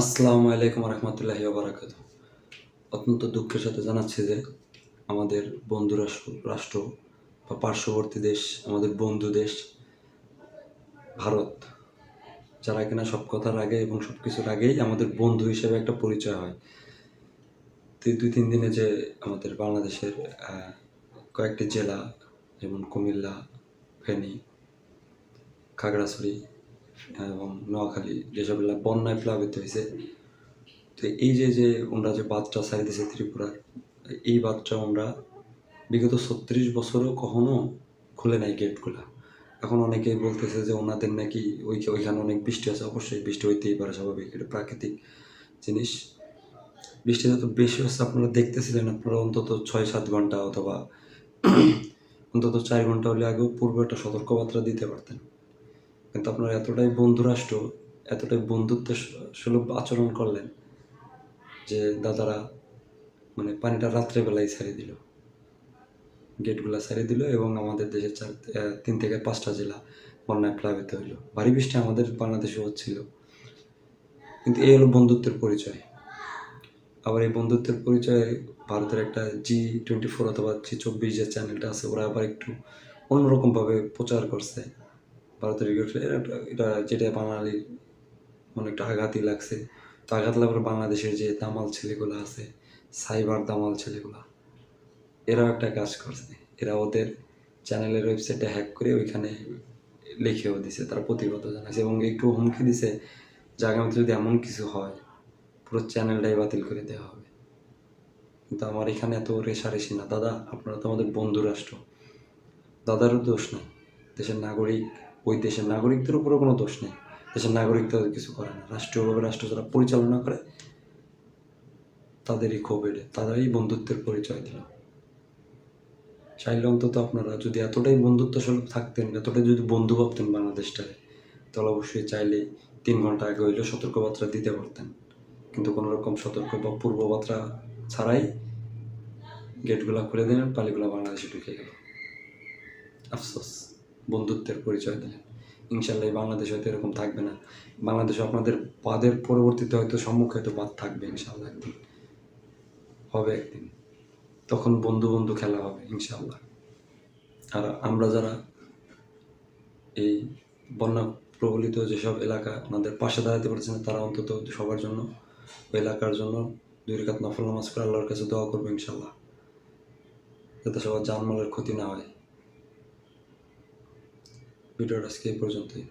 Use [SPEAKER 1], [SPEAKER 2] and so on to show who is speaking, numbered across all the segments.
[SPEAKER 1] আসসালামু আলাইকুম রহমতুল্লাহি বারাকাত অত্যন্ত দুঃখের সাথে জানাচ্ছি যে আমাদের বন্ধু রাষ্ট্র রাষ্ট্র বা পার্শ্ববর্তী দেশ, আমাদের বন্ধু দেশ, ভারত, যারা কিনা সব কথার আগে এবং সব কিছুর আগেই আমাদের বন্ধু হিসেবে একটা পরিচয় হয়। দুই, তিন দিনে যে আমাদের বাংলাদেশের কয়েকটি জেলা যেমন কুমিল্লা, ফেনী, খাগড়াছড়ি এবং নোয়াখালী যেসব এলাকা বন্যায় প্লাবিত হয়েছে, তো এই যে যে ওনারা যে ছাড়ি দিয়েছে ত্রিপুরার, এই বাদটা আমরা বিগত ছত্রিশ বছরও কখনো খুলে নাই গেটগুলা। এখন অনেকেই বলতেছে যে ওনাদের নাকি ওই ওইখানে অনেক বৃষ্টি আছে, অবশ্যই বৃষ্টি হইতেই পারে, স্বাভাবিক, এটা প্রাকৃতিক জিনিস। বৃষ্টি যত বেশি হচ্ছে, আপনারা দেখতেছিলেন, আপনারা অন্তত ছয় সাত ঘণ্টা অথবা অন্তত চার ঘণ্টা হলে আগেও পূর্বে একটা সতর্কবার্তা দিতে পারতেন। কিন্তু আপনারা এতটাই বন্ধুরাষ্ট্র, এতটাই বন্ধুত্ব সুলভ আচরণ করলেন যে দাদারা মানে পানিটা রাত্রেবেলায় ছাড়িয়ে দিল। গেটগুলো ছাড়িয়ে দিল এবং আমাদের দেশের চার তিন থেকে পাঁচটা জেলা বন্যায় প্লাবিত হইল। ভারী বৃষ্টি আমাদের বাংলাদেশে হচ্ছিল। কিন্তু এই হলো বন্ধুত্বের পরিচয়। আবার এই বন্ধুত্বের পরিচয়ে ভারতের একটা জি টোয়েন্টি ফোর অথবা জি চব্বিশ যে চ্যানেলটা আছে, ওরা আবার একটু অন্যরকমভাবে প্রচার করছে। ভারতের ক্রিকেট এটা যেটা বাঙালির একটা আঘাতই লাগছে। তো আঘাত লাগার বাংলাদেশের যে দামাল ছেলেগুলো আছে, সাইবার দামাল ছেলেগুলা, এরাও একটা কাজ করছে। এরা ওদের চ্যানেলের ওয়েবসাইটে হ্যাক করে ওইখানে লিখেও দিছে, তারা প্রতিবাদ জানাইছে এবং একটু হুমকি দিছে যে আগামীতে যদি এমন কিছু হয়, পুরো চ্যানেলটাই বাতিল করে দেওয়া হবে। কিন্তু আমার এখানে এত রেশারেশি না। দাদা, আপনারা তো আমাদের বন্ধু রাষ্ট্র দাদারও দোষ নেই। দেশের নাগরিক ওই দেশের নাগরিকদের উপরও কোনো দোষ নেই। দেশের নাগরিক তাদের কিছু করে না। রাষ্ট্রীয়ভাবে রাষ্ট্র যারা পরিচালনা করে, তাদেরই ক্ষোভ এড়ে তাদেরই বন্ধুত্বের পরিচয় দিল। চাইলে অন্তত আপনারা যদি এতটাই বন্ধুত্ব সুলভ থাকতেন, এতটাই যদি বন্ধু ভাবতেন বাংলাদেশটায় তাহলে অবশ্যই চাইলে তিন ঘণ্টা আগে হইলেও সতর্কবার্তা দিতে পারতেন। কিন্তু কোনো রকম সতর্ক বা পূর্ববার্তা ছাড়াই গেটগুলো খুলে দিলেন, পালিগুলো বাংলাদেশে ঢুকে গেল। আফসোস। বন্ধুত্বের পরিচয় দিলেন। ইনশাল্লাহ বাংলাদেশ হয়তো এরকম থাকবে না। বাংলাদেশে আপনাদের বাদের পরবর্তীতে হয়তো সম্মুখে হয়তো বাদ থাকবে ইনশাল্লাহ একদিন। হবে একদিন। তখন বন্ধু বন্ধু খেলা হবে ইনশাল্লাহ আর আমরা যারা এই বন্যা প্রবলিত যেসব এলাকা আমাদের পাশে দাঁড়াতে পারছে না, তারা অন্তত সবার জন্য, এলাকার জন্য দুই রেখাত নফল নামাজ করে আল্লাহর কাছে দোয়া করব ইনশাল্লাহ যাতে সবার জানমালের ক্ষতি না হয়। ভিডিওটা আজকে এই পর্যন্তই।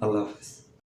[SPEAKER 1] আল্লাহ হাফেজ।